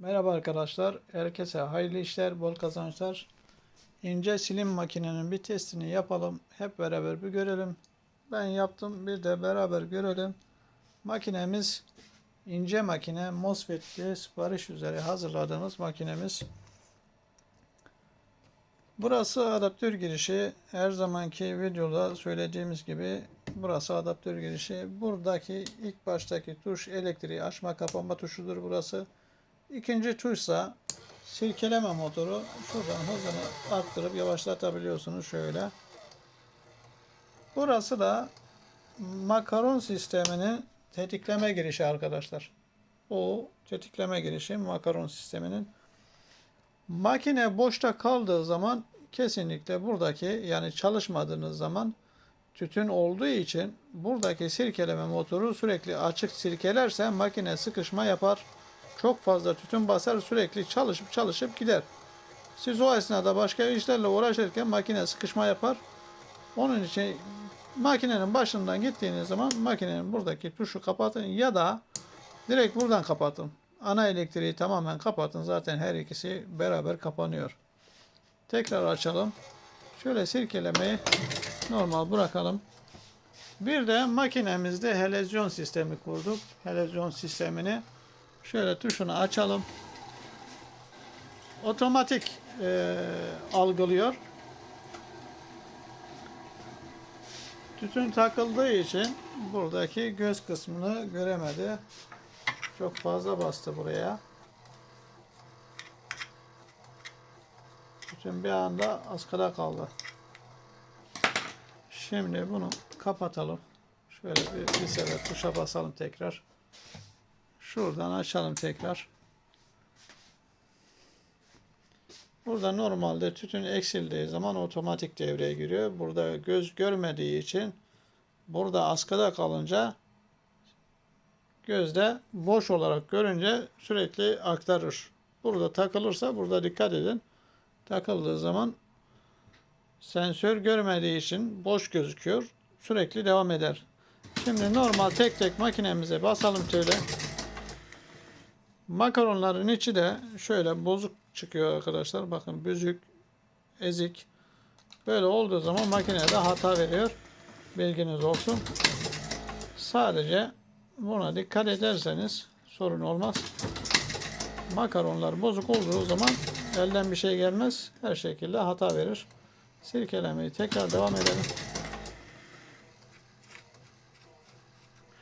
Merhaba arkadaşlar. Herkese hayırlı işler, bol kazançlar. İnce silim makinenin bir testini yapalım. Hep beraber bir görelim. Ben yaptım. Bir de beraber görelim. Makinemiz ince makine MOSFET'li sipariş üzere hazırladığımız makinemiz. Burası adaptör girişi. Her zamanki videoda söylediğimiz gibi burası adaptör girişi. Buradaki ilk baştaki tuş elektriği açma kapama tuşudur burası. İkinci tuşsa silkeleme motoru. Şuradan hızını arttırıp yavaşlatabiliyorsunuz şöyle. Burası da makaron sisteminin tetikleme girişi arkadaşlar. O tetikleme girişi makaron sisteminin. Makine boşta kaldığı zaman kesinlikle buradaki yani çalışmadığınız zaman tütün olduğu için buradaki sirkeleme motoru sürekli açık sirkelerse makine sıkışma yapar. Çok fazla tütün basar sürekli çalışıp çalışıp gider. Siz o esnada başka işlerle uğraşırken makine sıkışma yapar. Onun için makinenin başından gittiğiniz zaman makinenin buradaki tuşu kapatın ya da direkt buradan kapatın. Ana elektriği tamamen kapatın. Zaten her ikisi beraber kapanıyor. Tekrar açalım. Şöyle sirkelemeyi normal bırakalım. Bir de makinemizde helezyon sistemi kurduk. Helezyon sistemini şöyle tuşunu açalım. Otomatik eee, algılıyor. Tütün takıldığı için buradaki göz kısmını göremedi. Çok fazla bastı buraya. Tütün bir anda askıda kaldı. Şimdi bunu kapatalım. Şöyle bir, bir sefer tuşa basalım tekrar. Şuradan açalım tekrar. Burada normalde tütün eksildiği zaman otomatik devreye giriyor. Burada göz görmediği için burada askıda kalınca gözde boş olarak görünce sürekli aktarır. Burada takılırsa burada dikkat edin. Takıldığı zaman sensör görmediği için boş gözüküyor. Sürekli devam eder. Şimdi normal tek tek makinemize basalım şöyle. Makaronların içi de şöyle bozuk çıkıyor arkadaşlar. Bakın büzük, ezik. Böyle olduğu zaman makinede hata veriyor. Bilginiz olsun. Sadece buna dikkat ederseniz sorun olmaz. Makaronlar bozuk olduğu zaman elden bir şey gelmez. Her şekilde hata verir. Sirkelemeyi tekrar devam edelim.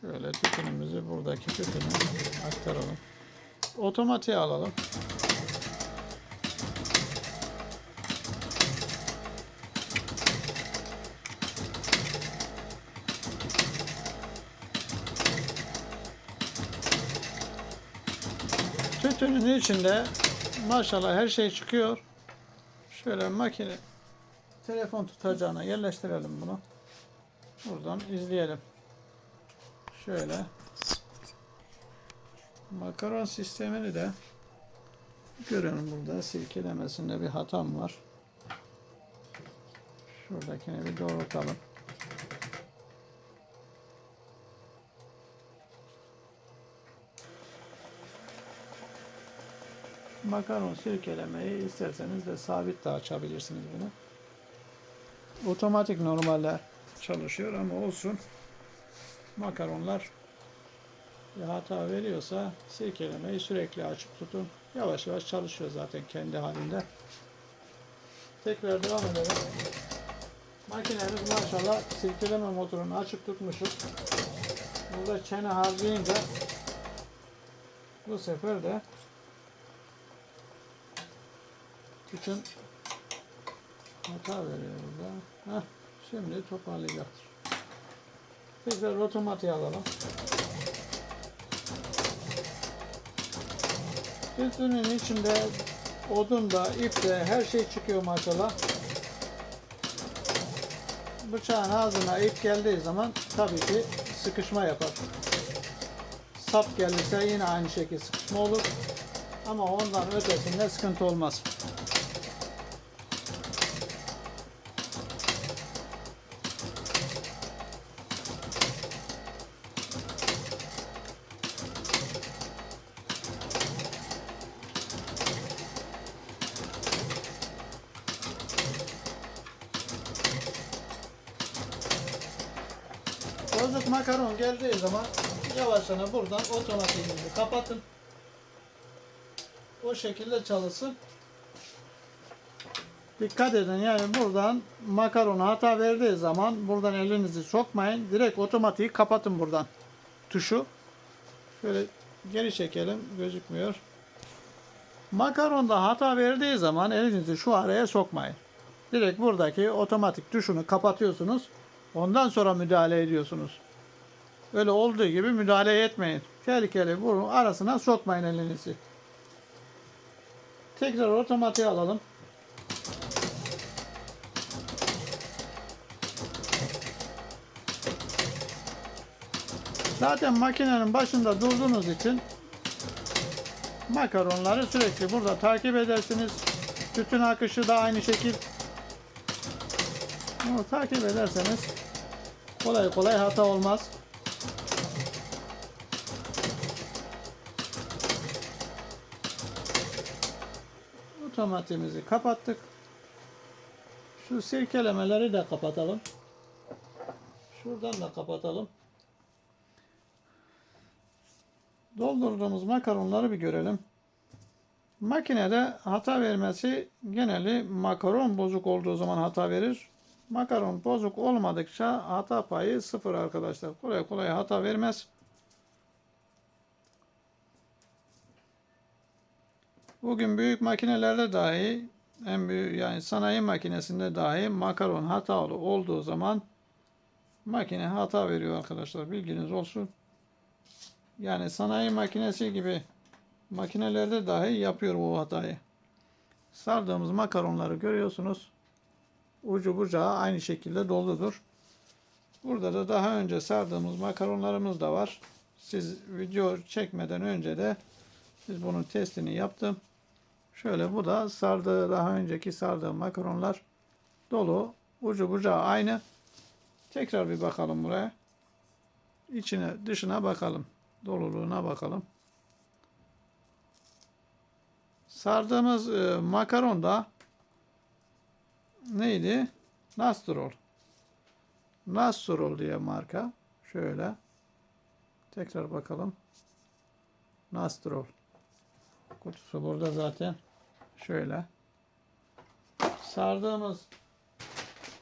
Şöyle tütünümüzü buradaki tütünü aktaralım. Otomatiğe alalım. Tütünün içinde maşallah her şey çıkıyor. Şöyle makine telefon tutacağına yerleştirelim bunu. Buradan izleyelim. Şöyle makaron sistemini de görün burada silkelemesinde bir hatam var. Şuradakini bir doğrultalım. Makaron sirkelemeyi isterseniz de sabit de açabilirsiniz bunu. Otomatik normalde çalışıyor ama olsun. Makaronlar bir hata veriyorsa sirkelemeyi sürekli açık tutun. Yavaş yavaş çalışıyor zaten kendi halinde. Tekrar devam edelim. Makinemiz maşallah sirkeleme motorunu açık tutmuşuz. Burada çene harcayınca bu sefer de bütün hata veriyor burada. Heh, şimdi toparlayacaktır. Tekrar otomatiğe alalım. Tütünün içinde odun da, ip de her şey çıkıyor maşallah. Bıçağın ağzına ip geldiği zaman tabii ki sıkışma yapar. Sap gelirse yine aynı şekilde sıkışma olur. Ama ondan ötesinde sıkıntı olmaz. Yazlık makaron geldiği zaman yavaşça buradan otomatikini kapatın. O şekilde çalışsın. Dikkat edin yani buradan makarona hata verdiği zaman buradan elinizi sokmayın. Direkt otomatiği kapatın buradan. Tuşu. Şöyle geri çekelim. Gözükmüyor. Makaronda hata verdiği zaman elinizi şu araya sokmayın. Direkt buradaki otomatik tuşunu kapatıyorsunuz. Ondan sonra müdahale ediyorsunuz. Öyle olduğu gibi müdahale etmeyin. Tehlikeli bunun arasına sokmayın elinizi. Tekrar otomatiğe alalım. Zaten makinenin başında durduğunuz için makaronları sürekli burada takip edersiniz. Tütün akışı da aynı şekil. Bunu takip ederseniz kolay kolay hata olmaz. Otomatimizi kapattık. Şu sirkelemeleri de kapatalım. Şuradan da kapatalım. Doldurduğumuz makaronları bir görelim. Makinede hata vermesi geneli makaron bozuk olduğu zaman hata verir. Makaron bozuk olmadıkça hata payı sıfır arkadaşlar. Kolay kolay hata vermez. Bugün büyük makinelerde dahi en büyük yani sanayi makinesinde dahi makaron hatalı olduğu zaman makine hata veriyor arkadaşlar. Bilginiz olsun. Yani sanayi makinesi gibi makinelerde dahi yapıyor bu hatayı. Sardığımız makaronları görüyorsunuz. Ucu bucağı aynı şekilde doludur. Burada da daha önce sardığımız makaronlarımız da var. Siz video çekmeden önce de biz bunun testini yaptım. Şöyle bu da sardığı daha önceki sardığım makaronlar dolu. Ucu bucağı aynı. Tekrar bir bakalım buraya. İçine dışına bakalım. Doluluğuna bakalım. Sardığımız e, makaron da neydi? Nastrol. Nastrol diye marka. Şöyle. Tekrar bakalım. Nastrol. Kutusu burada zaten. Şöyle. Sardığımız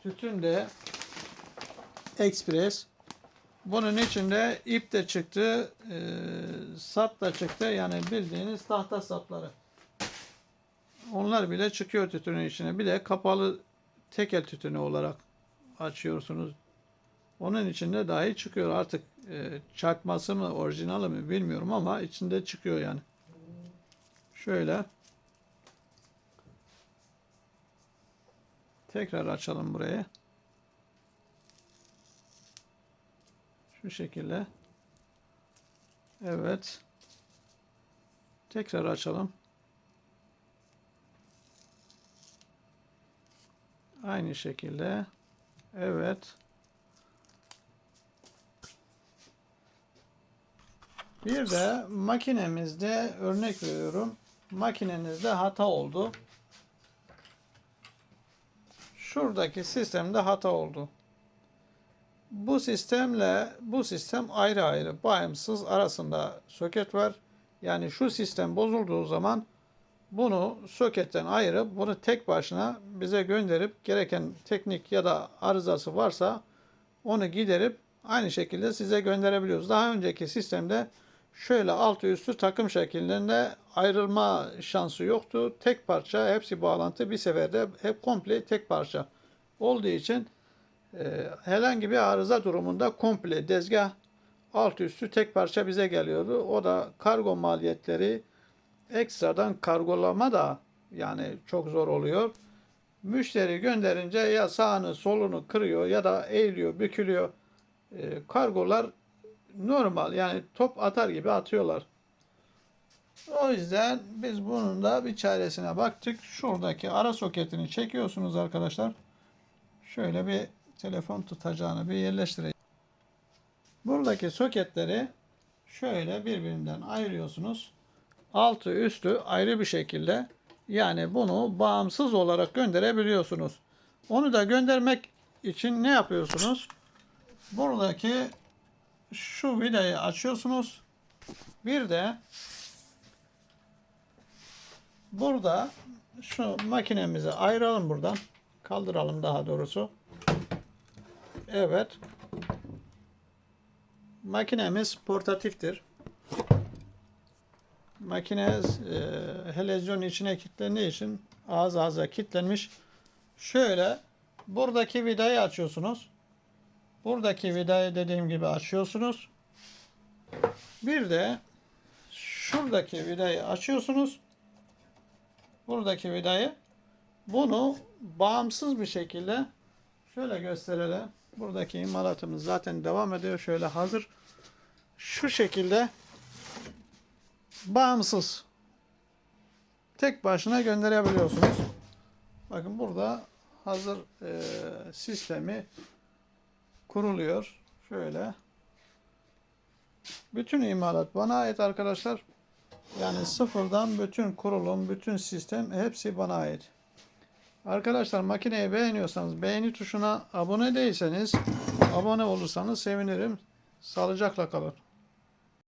tütün de Express. Bunun içinde ip de çıktı, e, sap da çıktı. Yani bildiğiniz tahta sapları. Onlar bile çıkıyor tütünün içine. Bir de kapalı tekel tütünü olarak açıyorsunuz. Onun içinde dahi çıkıyor. Artık e, çakması mı, orijinali mi bilmiyorum ama içinde çıkıyor yani. Şöyle. Tekrar açalım burayı. Şu şekilde. Evet. Tekrar açalım. Aynı şekilde. Evet. Bir de makinemizde örnek veriyorum. Makinenizde hata oldu. Şuradaki sistemde hata oldu. Bu sistemle bu sistem ayrı ayrı bağımsız arasında soket var. Yani şu sistem bozulduğu zaman bunu soketten ayırıp bunu tek başına bize gönderip gereken teknik ya da arızası varsa onu giderip aynı şekilde size gönderebiliyoruz. Daha önceki sistemde şöyle altı üstü takım şeklinde ayrılma şansı yoktu. Tek parça hepsi bağlantı bir seferde hep komple tek parça olduğu için e, herhangi bir arıza durumunda komple dezgah alt üstü tek parça bize geliyordu. O da kargo maliyetleri ekstradan kargolama da yani çok zor oluyor. Müşteri gönderince ya sağını solunu kırıyor ya da eğiliyor, bükülüyor. E, kargolar normal yani top atar gibi atıyorlar. O yüzden biz bunun da bir çaresine baktık. Şuradaki ara soketini çekiyorsunuz arkadaşlar. Şöyle bir telefon tutacağını bir yerleştireyim. Buradaki soketleri şöyle birbirinden ayırıyorsunuz. Altı üstü ayrı bir şekilde yani bunu bağımsız olarak gönderebiliyorsunuz. Onu da göndermek için ne yapıyorsunuz? Buradaki şu vidayı açıyorsunuz. Bir de burada şu makinemizi ayıralım buradan. Kaldıralım daha doğrusu. Evet. Makinemiz portatiftir. Makine e, helezyon içine kilitlendiği için ağız ağza kilitlenmiş. Şöyle buradaki vidayı açıyorsunuz. Buradaki vidayı dediğim gibi açıyorsunuz. Bir de şuradaki vidayı açıyorsunuz. Buradaki vidayı bunu bağımsız bir şekilde şöyle gösterelim. Buradaki imalatımız zaten devam ediyor. Şöyle hazır. Şu şekilde bağımsız tek başına gönderebiliyorsunuz. Bakın burada hazır e, sistemi kuruluyor. Şöyle. Bütün imalat bana ait arkadaşlar. Yani sıfırdan bütün kurulum, bütün sistem hepsi bana ait. Arkadaşlar makineyi beğeniyorsanız beğeni tuşuna abone değilseniz abone olursanız sevinirim. Sağlıcakla kalın.